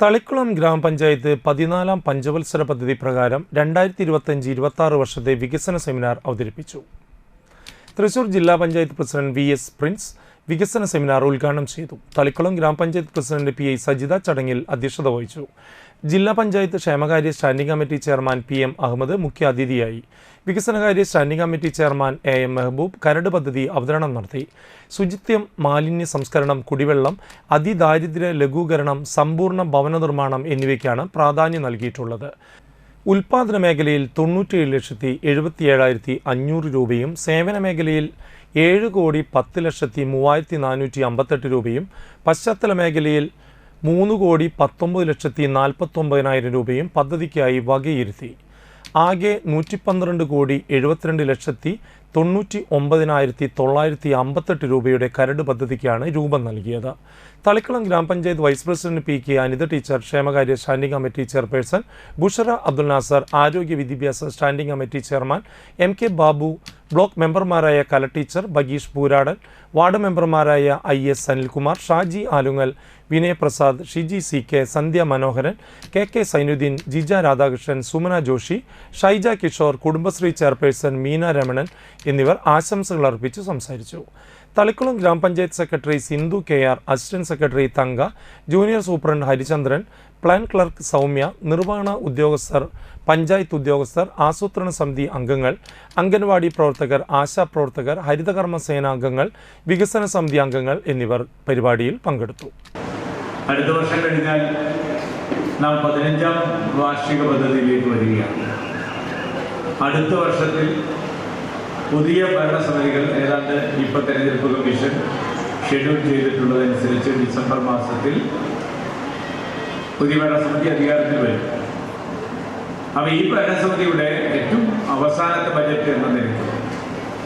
തളിക്കുളം ഗ്രാമപഞ്ചായത്ത് പതിനാലാം പഞ്ചവത്സര പദ്ധതി പ്രകാരം രണ്ടായിരത്തി ഇരുപത്തഞ്ച് ഇരുപത്തി വർഷത്തെ വികസന സെമിനാർ അവതരിപ്പിച്ചു. തൃശൂർ ജില്ലാ panchayat president V S Prince വികസന സെമിനാർ ഉദ്ഘാടനം ചെയ്തു. തളിക്കുളം ഗ്രാമപഞ്ചായത്ത് പ്രസിഡന്റ് പി ഐ സജിത ചടങ്ങിൽ അധ്യക്ഷത വഹിച്ചു. ജില്ലാ പഞ്ചായത്ത് ക്ഷേമകാര്യ standing committee chairman P M Ahammed മുഖ്യാതിഥിയായി. വികസനകാര്യ standing committee chairman A M Mehaboob കരട് പദ്ധതി അവതരണം നടത്തി. ശുചിത്വം മാലിന്യ സംസ്കരണം കുടിവെള്ളം അതിദാരിദ്ര്യ ലഘൂകരണം സമ്പൂർണ ഭവന നിർമ്മാണം എന്നിവയ്ക്കാണ് പ്രാധാന്യം നൽകിയിട്ടുള്ളത്. ഉൽപാദന മേഖലയിൽ തൊണ്ണൂറ്റിയേഴ് ലക്ഷത്തി എഴുപത്തി ഏഴായിരത്തി അഞ്ഞൂറ് രൂപയും സേവന മേഖലയിൽ ഏഴ് കോടി പത്ത് ലക്ഷത്തി മൂവായിരത്തി നാനൂറ്റി അമ്പത്തെട്ട് രൂപയും പശ്ചാത്തല മേഖലയിൽ മൂന്ന് കോടി പത്തൊമ്പത് ലക്ഷത്തി നാൽപ്പത്തൊമ്പതിനായിരം രൂപയും പദ്ധതിക്കായി വകയിരുത്തി. ആകെ നൂറ്റി പന്ത്രണ്ട് കോടി എഴുപത്തിരണ്ട് ലക്ഷത്തി തൊണ്ണൂറ്റി ഒമ്പതിനായിരത്തി തൊള്ളായിരത്തി അമ്പത്തെട്ട് രൂപയുടെ കരട് പദ്ധതിക്കാണ് രൂപം നൽകിയത്. തളിക്കുളം ഗ്രാമപഞ്ചായത്ത് vice president P K Anitha teacher ക്ഷേമകാര്യ standing committee chairperson Bushara Abdul Nasar ആരോഗ്യ വിദ്യാഭ്യാസ standing committee chairman M K Babu block മെമ്പർമാരായ കല ടീച്ചർ ബഗീഷ് പൂരാടൻ വാർഡ് മെമ്പർമാരായ I S Anilkumar Shaji Alungal Vinay Prasad Shiji C K Sandhya Manoharan K K Sainudheen Jija Radhakrishnan Sumana Joshi Shaija Kishore Kudumbashree chairperson Meena Ramanan എന്നിവർ ആശംസകൾ അർപ്പിച്ച് സംസാരിച്ചു. തളിക്കുളം ഗ്രാമപഞ്ചായത്ത് secretary Sindhu K R assistant secretary തങ്ക junior superintendent Harichandran plan clerk Soumya നിർവഹണ ഉദ്യോഗസ്ഥർ പഞ്ചായത്ത് ഉദ്യോഗസ്ഥർ ആസൂത്രണ സമിതി അംഗങ്ങൾ അംഗൻവാടി പ്രവർത്തകർ ആശാപ്രവർത്തകർ ഹരിതകർമ്മ സേനാംഗങ്ങൾ വികസന സമിതി അംഗങ്ങൾ എന്നിവർ പരിപാടിയിൽ പങ്കെടുത്തു. അടുത്ത വർഷം കഴിഞ്ഞാൽ നാം പതിനഞ്ചാം വാർഷിക പദ്ധതിയിലേക്ക് വരികയാണ്. അടുത്ത വർഷത്തിൽ പുതിയ ഭരണസമിതികൾ ഏതാണ്ട് ഇപ്പം തെരഞ്ഞെടുപ്പ് കമ്മീഷൻ ഷെഡ്യൂൾ ചെയ്തിട്ടുള്ളതനുസരിച്ച് ഡിസംബർ മാസത്തിൽ പുതിയ ഭരണസമിതി അധികാരത്തിൽ വരും. അപ്പോൾ ഈ ഭരണസമിതിയുടെ ഏറ്റവും അവസാനത്തെ ബജറ്റ് എന്ന നിലയ്ക്ക്